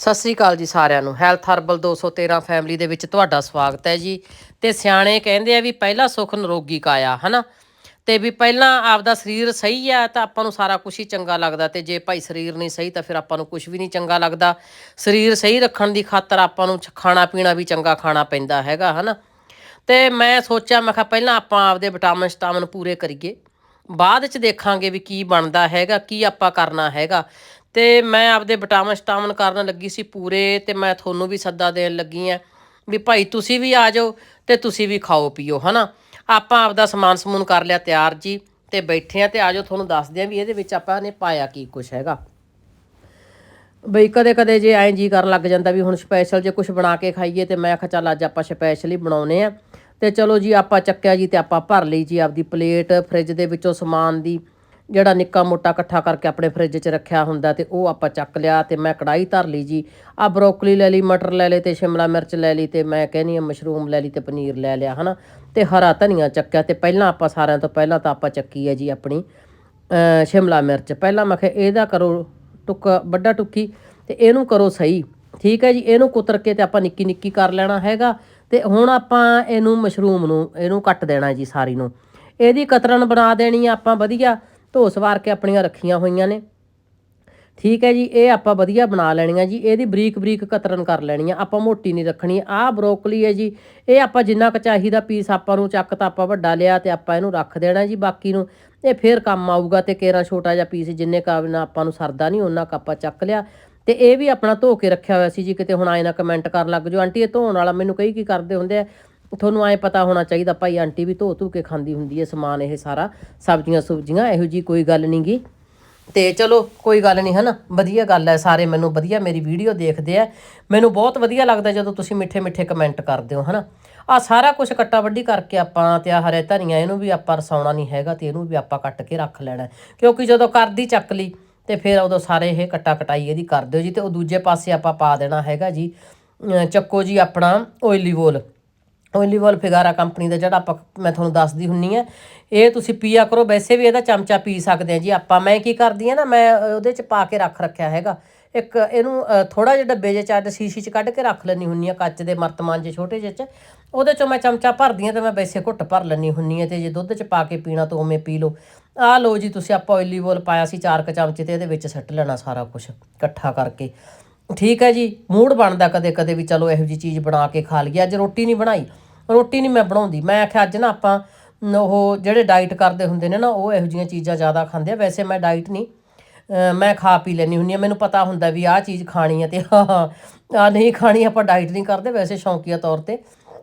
ਸਤਿ ਸ੍ਰੀ ਅਕਾਲ ਜੀ ਸਾਰਿਆਂ ਨੂੰ। ਹੈਲਥ ਹਰਬਲ 213 ਫੈਮਿਲੀ ਦੇ ਵਿੱਚ ਤੁਹਾਡਾ ਸਵਾਗਤ ਹੈ ਜੀ। ਤੇ ਸਿਆਣੇ ਕਹਿੰਦੇ ਆ ਵੀ ਪਹਿਲਾ ਸੁਖ ਨਿਰੋਗੀ ਕਾਇਆ ਹਨਾ? ਤੇ ਵੀ ਪਹਿਲਾਂ ਆਪਦਾ ਸਰੀਰ ਸਹੀ ਆ ਤਾਂ ਆਪਾਂ ਨੂੰ ਸਾਰਾ ਕੁਝ ਹੀ ਚੰਗਾ ਲੱਗਦਾ ਤੇ ਜੇ ਭਾਈ ਸਰੀਰ ਨਹੀਂ ਸਹੀ ਤਾਂ ਫਿਰ ਆਪਾਂ ਨੂੰ ਕੁਝ ਵੀ ਨਹੀਂ ਚੰਗਾ ਲੱਗਦਾ। ਸਰੀਰ ਸਹੀ ਰੱਖਣ ਦੀ ਖਾਤਰ ਆਪਾਂ ਨੂੰ ਖਾਣਾ ਪੀਣਾ ਵੀ ਚੰਗਾ ਖਾਣਾ ਪੈਂਦਾ ਹੈਗਾ, ਹਨਾ? ਤੇ ਮੈਂ ਸੋਚਿਆ, ਮੈਂ ਕਿਹਾ ਪਹਿਲਾਂ ਆਪਾਂ ਆਪਦੇ ਵਿਟਾਮਿਨ ਸਟਾਮਿਨ ਪੂਰੇ ਕਰੀਏ। ਬਾਅਦ ਚ ਦੇਖਾਂਗੇ ਵੀ ਕੀ ਬਣਦਾ ਹੈਗਾ, ਕੀ ਆਪਾਂ ਕਰਨਾ ਹੈਗਾ। ਤੇ ਮੈਂ ਆਪਦੇ ਵਿਟਾਮਿਨ ਸਟਾਮਨ ਕਰਨ ਲੱਗੀ ਸੀ ਪੂਰੇ ਤੇ ਮੈਂ ਤੁਹਾਨੂੰ ਵੀ ਸੱਦਾ ਦੇਣ ਲੱਗੀ ਆ ਵੀ ਭਾਈ ਤੁਸੀਂ ਵੀ ਆ ਜਾਓ ਤੇ ਤੁਸੀਂ ਵੀ ਖਾਓ ਪੀਓ, ਹਨਾ? ਆਪਾਂ ਆਪਦਾ ਸਮਾਨ ਸਮੂਨ ਕਰ ਲਿਆ ਤਿਆਰ ਜੀ ਤੇ ਬੈਠੇ ਆ ਤੇ ਆ ਜਾਓ, ਤੁਹਾਨੂੰ ਦੱਸਦੇ ਆ ਵੀ ਇਹਦੇ ਵਿੱਚ ਆਪਾਂ ਨੇ ਪਾਇਆ ਕੀ ਕੁਛ ਹੈਗਾ। ਬਈ ਕਦੇ ਕਦੇ ਜੇ ਐਂ ਜੀ ਕਰਨ ਲੱਗ ਜਾਂਦਾ ਵੀ ਹੁਣ ਸਪੈਸ਼ਲ ਜੇ ਕੁਝ ਬਣਾ ਕੇ ਖਾਈਏ ਤੇ ਮੈਂ ਆਖਿਆ ਚੱਲ ਅੱਜ ਆਪਾਂ ਸਪੈਸ਼ਲ ਹੀ ਬਣਾਉਨੇ ਆ। ਤੇ ਚਲੋ ਜੀ ਆਪਾਂ ਚੱਕਿਆ ਜੀ ਤੇ ਆਪਾਂ ਭਰ ਲਈ ਜੀ ਆਪਦੀ ਪਲੇਟ ਫ੍ਰਿਜ ਦੇ ਵਿੱਚੋਂ ਸਮਾਨ ਦੀ। ਜਿਹੜਾ ਨਿੱਕਾ ਮੋਟਾ ਇਕੱਠਾ ਕਰਕੇ ਆਪਣੇ ਫਰਿੱਜ 'ਚ ਰੱਖਿਆ ਹੁੰਦਾ ਤੇ ਉਹ ਆਪਾਂ ਚੱਕ ਲਿਆ ਤੇ ਮੈਂ ਕੜਾਈ ਧਰ ਲਈ ਜੀ। ਆ ਬਰੋਕਲੀ ਲੈ ਲਈ, ਮਟਰ ਲੈ ਲਏ ਤੇ ਸ਼ਿਮਲਾ ਮਿਰਚ ਲੈ ਲਈ ਤੇ ਮੈਂ ਕਹਿੰਨੀ ਆ ਮਸ਼ਰੂਮ ਲੈ ਲਈ ਤੇ ਪਨੀਰ ਲੈ ਲਿਆ, ਹਨਾ? ਤੇ ਹਰਾ ਧਨੀਆ ਚੱਕਿਆ ਤੇ ਪਹਿਲਾਂ ਆਪਾਂ ਸਾਰਿਆਂ ਤੋਂ ਪਹਿਲਾਂ ਤਾਂ ਆਪਾਂ ਚੱਕੀ ਹੈ ਜੀ ਆਪਣੀ ਸ਼ਿਮਲਾ ਮਿਰਚ। ਪਹਿਲਾਂ ਮੈਂ ਕਿਹਾ ਇਹਦਾ ਕਰੋ ਟੁੱਕ, ਵੱਡਾ ਟੁੱਕੀ ਤੇ ਇਹਨੂੰ ਕਰੋ ਸਹੀ, ਠੀਕ ਹੈ ਜੀ? ਇਹਨੂੰ ਕੁਤਰ ਕੇ ਤੇ ਆਪਾਂ ਨਿੱਕੀ ਨਿੱਕੀ ਕਰ ਲੈਣਾ ਹੈਗਾ ਤੇ ਹੁਣ ਆਪਾਂ ਇਹਨੂੰ ਮਸ਼ਰੂਮ ਨੂੰ, ਇਹਨੂੰ ਕੱਟ ਦੇਣਾ ਜੀ ਸਾਰੀ ਨੂੰ। ਇਹਦੀ ਕਤਰਨ ਬਣਾ ਦੇਣੀ ਆਪਾਂ, ਵਧੀਆ। ਧੋ ਸਵਾਰ ਕੇ ਆਪਣੀਆਂ ਰੱਖੀਆਂ ਹੋਈਆਂ ਨੇ। ਠੀਕ ਹੈ ਜੀ, ਇਹ ਆਪਾਂ ਵਧੀਆ ਬਣਾ ਲੈਣੀਆਂ ਜੀ। ਇਹਦੀ ਬਰੀਕ ਬਰੀਕ ਕਤਰਨ ਕਰ ਲੈਣੀ ਆ ਆਪਾਂ ਮੋਟੀ ਨਹੀਂ ਰੱਖਣੀ। ਆਹ ਬਰੋਕਲੀ ਹੈ ਜੀ। ਇਹ ਆਪਾਂ ਜਿੰਨਾ ਕੁ ਚਾਹੀਦਾ ਪੀਸ ਆਪਾਂ ਨੂੰ ਚੱਕ ਤਾਂ ਆਪਾਂ ਵੱਡਾ ਲਿਆ ਤੇ ਆਪਾਂ ਇਹਨੂੰ ਰੱਖ ਦੇਣਾ ਜੀ ਬਾਕੀ ਨੂੰ। ਇਹ ਫੇਰ ਕੰਮ ਆਊਗਾ ਤੇ ਕੇਰਾ ਛੋਟਾ ਜਿਹਾ ਪੀਸ ਜਿੰਨੇ ਕਾ ਆਪਾਂ ਨੂੰ ਸਰਦਾ ਨਹੀਂ ਉਹਨਾਂ ਕ ਆਪਾਂ ਚੱਕ ਲਿਆ। ਤੇ ਇਹ ਵੀ ਆਪਣਾ ਧੋ ਕੇ ਰੱਖਿਆ ਹੋਇਆ ਸੀ ਜੀ। ਕਿਤੇ ਹੁਣ ਆਏ ਨਾ ਕਮੈਂਟ ਕਰਨ ਲੱਗ ਜਾਓ। ਆਂਟੀ, ਇਹ ਧੋਣ ਵਾਲਾ ਮੈਨੂੰ ਕਈ ਕੀ ਕਰਦੇ ਹੁੰਦੇ ਆ? ਤੁਹਾਨੂੰ ਐ ਪਤਾ ਹੋਣਾ ਚਾਹੀਦਾ, ਭਾਈ ਆਂਟੀ ਵੀ ਧੋ ਧੂ ਕੇ ਖਾਂਦੀ ਹੁੰਦੀ ਹੈ ਸਮਾਨ ਇਹ ਸਾਰਾ, ਸਬਜ਼ੀਆਂ, ਸੁਬਜ਼ੀਆਂ, ਇਹੋ ਜੀ ਕੋਈ ਗੱਲ ਨਹੀਂ ਗੀ। ਤੇ ਚਲੋ, ਕੋਈ ਗੱਲ ਨਹੀਂ ਹਨਾ, ਵਧੀਆ ਗੱਲ ਹੈ ਸਾਰੇ ਮੈਨੂੰ, ਵਧੀਆ ਮੇਰੀ ਵੀਡੀਓ ਦੇਖਦੇ ਆ ਮੈਨੂੰ ਬਹੁਤ ਵਧੀਆ ਲੱਗਦਾ ਜਦੋਂ ਤੁਸੀਂ ਮਿੱਠੇ ਮਿੱਠੇ ਕਮੈਂਟ ਕਰਦੇ ਹੋ ਹਨਾ। ਆ ਸਾਰਾ ਕੁਝ ਕੱਟਾ ਵੱਡੀ ਕਰਕੇ ਆਪਾਂ ਤੇ ਆ ਹਰੇ ਧਨੀਆ ਇਹਨੂੰ ਵੀ ਆਪਾਂ ਰਸਾਉਣਾ ਨਹੀਂ ਹੈਗਾ ਤੇ ਇਹਨੂੰ ਵੀ ਆਪਾਂ ਕੱਟ ਕੇ ਰੱਖ ਲੈਣਾ। ਕਿਉਂਕਿ ਜਦੋਂ ਕਰਦੀ ਚੱਕ ਲਈ, ਤੇ ਫਿਰ ਉਦੋਂ ਸਾਰੇ ਇਹ ਕੱਟਾ ਕਟਾਈ ਇਹਦੀ ਕਰ ਦਿਓ ਜੀ, ਤੇ ਉਹ ਦੂਜੇ ਪਾਸੇ ਆਪਾਂ ਪਾ ਦੇਣਾ ਹੈਗਾ ਜੀ ਚੱਕੋ ਜੀ ਆਪਣਾ ਓਇਲੀ ਵੋਲ। ਓਲੀਵਲ ਫਿਗਾਰਾ ਕੰਪਨੀ ਦਾ ਜਿਹੜਾ ਆਪਾਂ ਮੈਂ ਤੁਹਾਨੂੰ ਦੱਸਦੀ ਹੁੰਨੀ ਆ। ਇਹ ਤੁਸੀਂ ਪੀਆ ਕਰੋ, ਵੈਸੇ ਵੀ ਇਹਦਾ ਚਮਚਾ ਪੀ ਸਕਦੇ ਆ ਜੀ ਆਪਾਂ। ਮੈਂ ਕੀ ਕਰਦੀ ਆ ਨਾ, ਮੈਂ ਉਹਦੇ ਚ ਪਾ ਕੇ ਰੱਖ ਰੱਖਿਆ ਹੈਗਾ। ਇੱਕ ਇਹਨੂੰ ਥੋੜਾ ਜਿਹਾ ਡੱਬੇ ਜਿਹੇ ਚ ਸ਼ੀਸ਼ੀ ਚ ਕੱਢ ਕੇ ਰੱਖ ਲੈਣੀ ਹੁੰਨੀ ਆ, ਕੱਚ ਦੇ ਮਰਤਮਾਨ ਜੇ ਛੋਟੇ ਜਿਹੇ ਚ। ਉਹਦੇ ਚੋਂ ਮੈਂ ਚਮਚਾ ਭਰਦੀ ਆ ਤੇ ਮੈਂ ਵੈਸੇ ਘੁੱਟ ਭਰ ਲੈਣੀ ਹੁੰਨੀ ਆ ਤੇ ਜੇ ਦੁੱਧ ਚ ਪਾ ਕੇ ਪੀਣਾ ਤਾਂ ਉਵੇਂ ਪੀ ਲਓ। ਆ ਲਓ ਜੀ, ਤੁਸੀਂ ਆਪਾਂ ਓਲੀਵਲ ਪਾਇਆ ਸੀ ਚਾਰ ਕ ਚਮਚੇ ਤੇ ਇਹਦੇ ਵਿੱਚ ਸੱਟ ਲੈਣਾ ਸਾਰਾ ਕੁਝ ਇਕੱਠਾ ਕਰਕੇ। ਠੀਕ ਹੈ ਜੀ, ਮੂਡ ਬਣਦਾ ਕਦੇ ਕਦੇ ਵੀ ਚਲੋ ਇਹੋ ਜੀ ਚੀਜ਼ ਬਣਾ ਕੇ ਖਾ ਲਈਏ। ਅੱਜ ਰੋਟੀ ਨਹੀਂ ਬਣਾਈ। ਰੋਟੀ ਨਹੀਂ ਮੈਂ ਬਣਾਉਂਦੀ। ਮੈਂ ਆਖਿਆ ਅੱਜ ਨਾ ਆਪਾਂ ਉਹ ਜਿਹੜੇ ਡਾਈਟ ਕਰਦੇ ਹੁੰਦੇ ਨੇ ਨਾ, ਉਹ ਇਹੋ ਜੀਆਂ ਚੀਜ਼ਾਂ ਜ਼ਿਆਦਾ ਖਾਂਦੇ ਆ। ਵੈਸੇ ਮੈਂ ਡਾਈਟ ਨਹੀਂ ਮੈਂ ਖਾ ਪੀ ਲੈਣੀ ਹੁੰਦੀ ਆ ਮੈਨੂੰ ਪਤਾ ਹੁੰਦਾ ਵੀ ਆਹ ਚੀਜ਼ ਖਾਣੀ ਆ ਤੇ ਆ ਨਹੀਂ ਖਾਣੀ ਆਪਾਂ ਡਾਈਟ ਨਹੀਂ ਕਰਦੇ। ਵੈਸੇ ਸ਼ੌਂਕੀਆ ਤੌਰ ਤੇ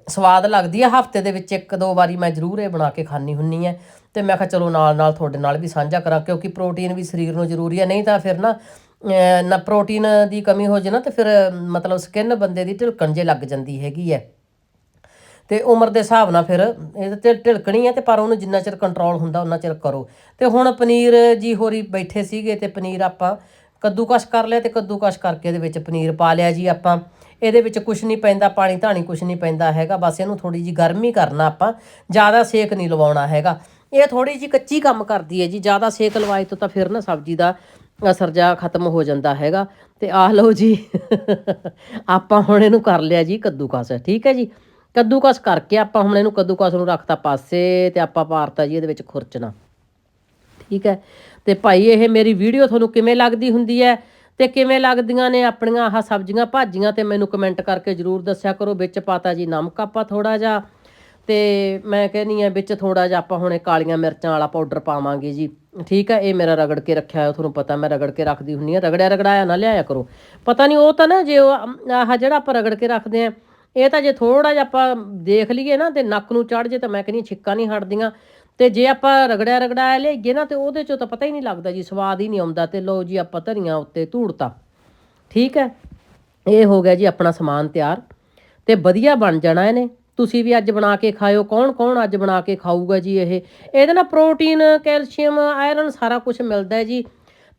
ਸਵਾਦ ਲੱਗਦੀ ਆ। ਹਫ਼ਤੇ ਦੇ ਵਿੱਚ ਇੱਕ ਦੋ ਵਾਰੀ ਮੈਂ ਜ਼ਰੂਰ ਇਹ ਬਣਾ ਕੇ ਖਾਣੀ ਹੁੰਨੀ ਆ ਤੇ ਮੈਂ ਕਿਹਾ ਚਲੋ ਨਾਲ ਨਾਲ ਤੁਹਾਡੇ ਨਾਲ ਵੀ ਸਾਂਝਾ ਕਰਾਂ, ਕਿਉਂਕਿ ਪ੍ਰੋਟੀਨ ਵੀ ਸਰੀਰ ਨੂੰ ਜ਼ਰੂਰੀ ਹੈ ਨਹੀਂ ਤਾਂ ਫਿਰ ਨਾ ਨਾ ਪ੍ਰੋਟੀਨ ਦੀ ਕਮੀ ਹੋ ਜੇ ਨਾ, ਤੇ ਫਿਰ, ਮਤਲਬ ਸਕਿਨ ਬੰਦੇ ਦੀ ਢਿਲਕਣ ਜੇ ਲੱਗ ਜਾਂਦੀ ਹੈਗੀ ਹੈ। ਤੇ ਉਮਰ ਦੇ ਹਿਸਾਬ ਨਾਲ ਫਿਰ ਇਹ ਤੇ ਢਿਲਕਣੀ ਹੈ ਤੇ ਪਰ ਉਹਨੂੰ ਜਿੰਨਾ ਚਿਰ ਕੰਟਰੋਲ ਹੁੰਦਾ ਉਹਨਾਂ ਚਿਰ ਕਰੋ। ਤੇ ਹੁਣ ਪਨੀਰ ਜੀ ਹੋਰੀ ਬੈਠੇ ਸੀਗੇ ਤੇ ਪਨੀਰ ਆਪਾਂ ਕੱਦੂਕਸ਼ ਕਰ ਲਿਆ ਤੇ ਕੱਦੂਕਸ਼ ਕਰਕੇ ਇਹਦੇ ਵਿੱਚ ਪਨੀਰ ਪਾ ਲਿਆ ਜੀ ਆਪਾਂ। ਇਹਦੇ ਵਿੱਚ ਕੁਝ ਨਹੀਂ ਪੈਂਦਾ ਪਾਣੀ ਧਾਣੀ ਕੁਝ ਨਹੀਂ ਪੈਂਦਾ ਹੈਗਾ, ਬਸ ਇਹਨੂੰ ਥੋੜੀ ਜੀ ਗਰਮੀ ਕਰਨਾ ਆਪਾਂ, ਜ਼ਿਆਦਾ ਸੇਕ ਨਹੀਂ ਲਵਾਉਣਾ ਹੈਗਾ। ਇਹ ਥੋੜੀ ਜੀ ਕੱਚੀ ਕੰਮ ਕਰਦੀ ਹੈ ਜੀ, ਜ਼ਿਆਦਾ ਸੇਕ ਲਵਾਏ ਤੋਂ ਤਾਂ ਫਿਰ ਨਾ ਸਬਜ਼ੀ ਦਾ ਅਸਰ ਜਾ ਖਤਮ ਹੋ ਜਾਂਦਾ ਹੈਗਾ। ਤੇ ਆਹ ਲਓ ਜੀ, ਆਪਾਂ ਹੁਣ ਇਹਨੂੰ ਕਰ ਲਿਆ ਜੀ ਕੱਦੂਕਸ, ਠੀਕ ਹੈ ਜੀ? ਕੱਦੂਕਸ ਕਰਕੇ ਆਪਾਂ ਹੁਣ ਇਹਨੂੰ ਕੱਦੂਕਸ ਨੂੰ ਰੱਖਤਾ ਪਾਸੇ ਤੇ ਆਪਾਂ ਪਾਰਤਾ ਜੀ ਇਹਦੇ ਵਿੱਚ ਖੁਰਚਣਾ। ਠੀਕ ਹੈ? ਤੇ ਭਾਈ ਇਹ ਮੇਰੀ ਵੀਡੀਓ ਤੁਹਾਨੂੰ ਕਿਵੇਂ ਲੱਗਦੀ ਹੁੰਦੀ ਹੈ? ਤੇ ਕਿਵੇਂ ਲੱਗਦੀਆਂ ਨੇ ਆਪਣੀਆਂ ਆਹ ਸਬਜ਼ੀਆਂ ਭਾਜੀਆਂ? ਤੇ ਮੈਨੂੰ ਕਮੈਂਟ ਕਰਕੇ ਜਰੂਰ ਦੱਸਿਆ ਕਰੋ। ਵਿੱਚ ਪਾਤਾ ਜੀ ਨਮਕ ਆਪਾਂ ਥੋੜਾ ਜਿਹਾ। ਤੇ ਮੈਂ ਕਹਿੰਨੀ ਆ ਵਿੱਚ ਥੋੜਾ ਜਿਹਾ ਆਪਾਂ ਹੁਣੇ ਕਾਲੀਆਂ ਮਿਰਚਾਂ ਵਾਲਾ ਪਾਊਡਰ ਪਾਵਾਂਗੇ ਜੀ। ਠੀਕ ਹੈ, ਇਹ ਮੇਰਾ ਰਗੜ ਕੇ ਰੱਖਿਆ ਹੋਇਆ, ਤੁਹਾਨੂੰ ਪਤਾ ਮੈਂ ਰਗੜ ਕੇ ਰੱਖਦੀ ਹੁੰਨੀ ਆ ਰਗੜਿਆ ਰਗੜਾਇਆ ਨਾ ਲਿਆਇਆ ਕਰੋ। ਪਤਾ ਨਹੀਂ ਉਹ ਤਾਂ ਨਾ ਜੇ ਉਹ, ਆਹ ਜਿਹੜਾ ਆਪਾਂ ਰਗੜ ਕੇ ਰੱਖਦੇ ਆ ਇਹ ਤਾਂ ਜੇ ਥੋੜਾ ਜਿਹਾ ਆਪਾਂ ਦੇਖ ਲਈਏ ਨਾ ਤੇ ਨੱਕ ਨੂੰ ਚੜ ਜੇ ਤਾਂ ਮੈਂ ਕਹਿੰਨੀ ਛਿੱਕਾ ਨਹੀਂ ਹਟਦੀਆਂ। ਤੇ ਜੇ ਆਪਾਂ ਰਗੜਿਆ ਰਗੜਾਇਆ ਲਿਆਈਏ ਨਾ ਤੇ ਉਹਦੇ ਚੋਂ ਤਾਂ ਪਤਾ ਹੀ ਨਹੀਂ ਲੱਗਦਾ ਜੀ, ਸਵਾਦ ਹੀ ਨਹੀਂ ਆਉਂਦਾ ਤੇ ਲੋ ਜੀ ਆਪਾਂ ਧਰੀਆਂ ਉੱਤੇ ਧੂੜਤਾ। ਠੀਕ ਹੈ, ਇਹ ਹੋ ਗਿਆ ਜੀ ਆਪਣਾ ਸਮਾਨ ਤਿਆਰ ਤੇ ਵਧੀਆ ਬਣ ਜਾਣਾ ਇਹਨੇ। ਤੁਸੀਂ ਵੀ ਅੱਜ ਬਣਾ ਕੇ ਖਾਇਓ, ਕੌਣ ਕੌਣ ਅੱਜ ਬਣਾ ਕੇ ਖਾਊਗਾ ਜੀ ਇਹ? ਇਹਦੇ ਨਾਲ ਪ੍ਰੋਟੀਨ, ਕੈਲਸ਼ੀਅਮ, ਆਇਰਨ ਸਾਰਾ ਕੁਝ ਮਿਲਦਾ ਹੈ ਜੀ।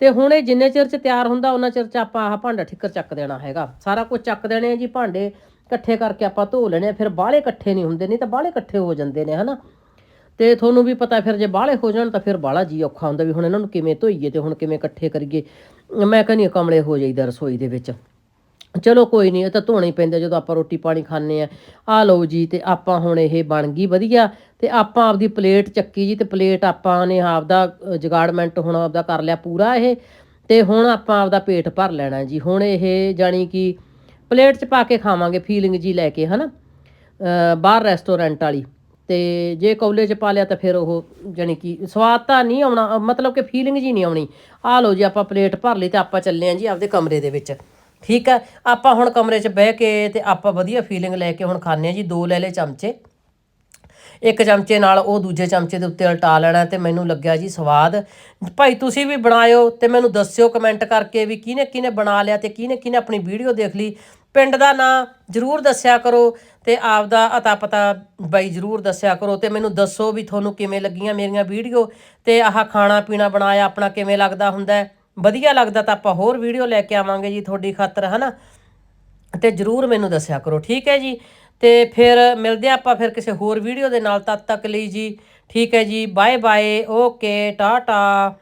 ਤੇ ਹੁਣ ਇਹ ਜਿੰਨੇ ਚਿਰ ਚ ਤਿਆਰ ਹੁੰਦਾ, ਉਹਨਾਂ ਚਿਰ ਚ ਆਪਾਂ ਆਹ ਭਾਂਡਾ ਠਿੱਕਰ ਚੱਕ ਦੇਣਾ ਹੈਗਾ। ਸਾਰਾ ਕੁਝ ਚੱਕ ਦੇਣੇ ਆ ਜੀ ਭਾਂਡੇ, ਇਕੱਠੇ ਕਰਕੇ ਆਪਾਂ ਧੋ ਲੈਣੇ ਆ, ਫਿਰ ਬਾਹਲੇ ਇਕੱਠੇ ਨਹੀਂ ਹੁੰਦੇ, ਨਹੀਂ ਤਾਂ ਬਾਹਲੇ ਇਕੱਠੇ ਹੋ ਜਾਂਦੇ ਨੇ, ਹਨਾ? ਤੇ ਤੁਹਾਨੂੰ ਵੀ ਪਤਾ ਫਿਰ ਜੇ ਬਾਹਲੇ ਹੋ ਜਾਣ ਤਾਂ ਫਿਰ ਬਾਹਲਾ ਜੀ ਔਖਾ ਹੁੰਦਾ ਵੀ ਹੁਣ ਇਹਨਾਂ ਨੂੰ ਕਿਵੇਂ ਧੋਈਏ ਤੇ ਹੁਣ ਕਿਵੇਂ ਇਕੱਠੇ ਕਰੀਏ। ਮੈਂ ਕਹਿੰਦੀ ਹਾਂ, ਕਮਲੇ ਹੋ ਜਾਈਦਾ ਰਸੋਈ ਦੇ ਵਿੱਚ। ਚਲੋ ਕੋਈ ਨਹੀਂ ਇਹ ਤਾਂ ਧੋਣੇ ਹੀ ਪੈਂਦੇ ਜਦੋਂ ਆਪਾਂ ਰੋਟੀ ਪਾਣੀ ਖਾਂਦੇ ਆ ਆ ਲਓ ਜੀ ਤੇ ਆਪਾਂ ਹੁਣ ਇਹ ਬਣ ਗਈ ਵਧੀਆ। ਤੇ ਆਪਾਂ ਆਪਦੀ ਪਲੇਟ ਚੱਕੀ ਜੀ ਤੇ ਪਲੇਟ ਆਪਾਂ ਨੇ ਆਪਦਾ ਜਗਾੜਮੈਂਟ ਹੁਣ ਆਪਦਾ ਕਰ ਲਿਆ ਪੂਰਾ ਇਹ। ਤੇ ਹੁਣ ਆਪਾਂ ਆਪਦਾ ਪੇਟ ਭਰ ਲੈਣਾ ਜੀ। ਹੁਣ ਇਹ ਜਾਣੀ ਕਿ ਪਲੇਟ 'ਚ ਪਾ ਕੇ ਖਾਵਾਂਗੇ ਫੀਲਿੰਗ ਜੀ ਲੈ ਕੇ ਹਨਾ? ਅ, ਬਾਹਰ ਰੈਸਟੋਰੈਂਟ ਵਾਲੀ। ਤੇ ਜੇ ਕੌਲੇ 'ਚ ਪਾ ਲਿਆ ਤਾਂ ਫਿਰ ਉਹ ਜਾਣੀ ਕਿ ਸਵਾਦ ਤਾਂ ਨਹੀਂ ਆਉਣਾ ਮਤਲਬ ਕਿ ਫੀਲਿੰਗ ਜੀ ਨਹੀਂ ਆਉਣੀ। ਆ ਲਓ ਜੀ ਆਪਾਂ ਪਲੇਟ ਭਰ ਲਈ ਤੇ ਆਪਾਂ ਚੱਲੇ ਆਂ ਜੀ ਆਪਦੇ ਕਮਰੇ ਦੇ ਵਿੱਚ। ਠੀਕ ਹੈ, ਆਪਾਂ ਹੁਣ ਕਮਰੇ 'ਚ ਬਹਿ ਕੇ ਤੇ ਆਪਾਂ ਵਧੀਆ ਫੀਲਿੰਗ ਲੈ ਕੇ ਹੁਣ ਖਾਣੇ ਆ ਜੀ, ਦੋ ਲੈ ਲੈ ਚਮਚੇ। ਇੱਕ ਚਮਚੇ ਨਾਲ ਉਹ ਦੂਜੇ ਚਮਚੇ ਦੇ ਉੱਤੇ ਉਲਟਾ ਲੈਣਾ ਤੇ ਮੈਨੂੰ ਲੱਗਿਆ ਜੀ ਸਵਾਦ। ਭਾਈ ਤੁਸੀਂ ਵੀ ਬਣਾਇਓ ਤੇ ਮੈਨੂੰ ਦੱਸਿਓ ਕਮੈਂਟ ਕਰਕੇ ਵੀ ਕਿਹਨੇ ਕਿਹਨੇ ਬਣਾ ਲਿਆ ਤੇ ਕਿਹਨੇ ਕਿਹਨੇ ਆਪਣੀ ਵੀਡੀਓ ਦੇਖ ਲਈ। ਪਿੰਡ ਦਾ ਨਾਂ ਜਰੂਰ ਦੱਸਿਆ ਕਰੋ ਤੇ ਆਪਦਾ ਅਤਾ ਪਤਾ ਬਾਈ ਜਰੂਰ ਦੱਸਿਆ ਕਰੋ ਤੇ ਮੈਨੂੰ ਦੱਸੋ ਵੀ ਤੁਹਾਨੂੰ ਕਿਵੇਂ ਲੱਗੀਆਂ ਮੇਰੀਆਂ ਵੀਡੀਓ ਤੇ ਆਹ ਖਾਣਾ ਪੀਣਾ ਬਣਾਇਆ, ਆਪਣਾ ਕਿਵੇਂ ਲੱਗਦਾ ਹੁੰਦਾ ਵਧੀਆ ਲੱਗਦਾ ਤਾਂ ਆਪਾਂ ਹੋਰ ਵੀਡੀਓ ਲੈ ਕੇ ਆਵਾਂਗੇ ਜੀ ਤੁਹਾਡੀ ਖਾਤਰ, ਹਨਾ? ਤੇ ਜਰੂਰ ਮੈਨੂੰ ਦੱਸਿਆ ਕਰੋ, ਠੀਕ ਹੈ ਜੀ? ਤੇ ਫਿਰ ਮਿਲਦੇ ਹਾਂ ਆਪਾਂ ਫਿਰ ਕਿਸੇ ਹੋਰ ਵੀਡੀਓ ਦੇ ਨਾਲ, ਤਦ ਤੱਕ ਲਈ ਜੀ, ਠੀਕ ਹੈ ਜੀ? Bye bye okay, Tata.